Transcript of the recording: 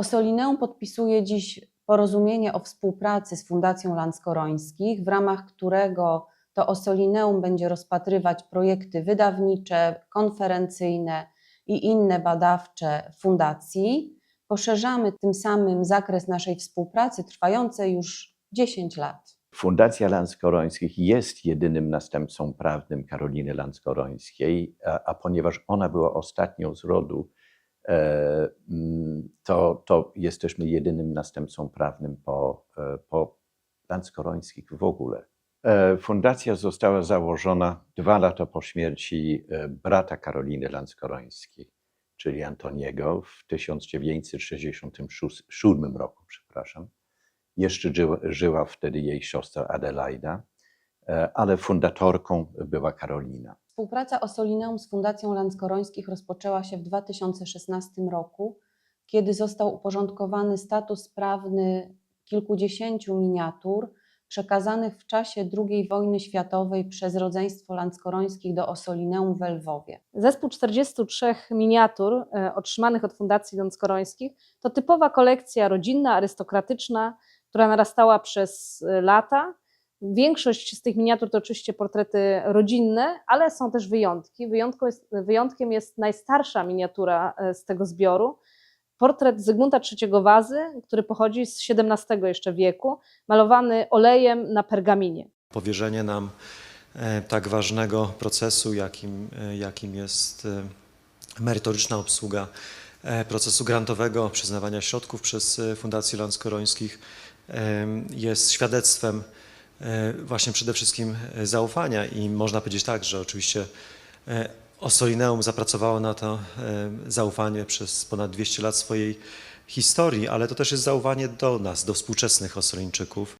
Osolineum podpisuje dziś porozumienie o współpracy z Fundacją Landskorońskich, w ramach którego to Osolineum będzie rozpatrywać projekty wydawnicze, konferencyjne i inne badawcze fundacji. Poszerzamy tym samym zakres naszej współpracy trwającej już 10 lat. Fundacja Landskorońskich jest jedynym następcą prawnym Karoliny Landskorońskiej, a, a ponieważ ona była ostatnią z rodu, to, to jesteśmy jedynym następcą prawnym po, e, po w ogóle. E, Fundacja została założona dwa lata po śmierci e, brata Karoliny Landskorońskiej, czyli Antoniego w 1967 roku, przepraszam. Jeszcze żyła, żyła wtedy jej siostra Adelaida, e, ale fundatorką była Karolina. Współpraca Osolineum z Fundacją Landskorońskich rozpoczęła się w 2016 roku, kiedy został uporządkowany status prawny kilkudziesięciu miniatur przekazanych w czasie II wojny światowej przez rodzeństwo Landskorońskich do Osolineum w Lwowie. Zespół 43 miniatur e, otrzymanych od Fundacji Landskorońskich to typowa kolekcja rodzinna, arystokratyczna, która narastała przez e, lata. Większość z tych miniatur to oczywiście portrety rodzinne, ale są też wyjątki. Wyjątkiem jest, wyjątkiem jest najstarsza miniatura e, z tego zbioru. Portret Zygmunta III Wazy, który pochodzi z XVII jeszcze wieku, malowany olejem na pergaminie. powierzenie nam e, tak ważnego procesu, jakim, e, jakim jest merytoryczna obsługa procesu grantowego przyznawania środków przez Fundację Landskorońskich e, jest świadectwem właśnie przede wszystkim e, zaufania i można powiedzieć tak, że oczywiście e, Osolineum zapracowało na to e, zaufanie przez ponad 200 lat swojej historii, ale to też jest zaufanie do nas, do współczesnych Osolińczyków.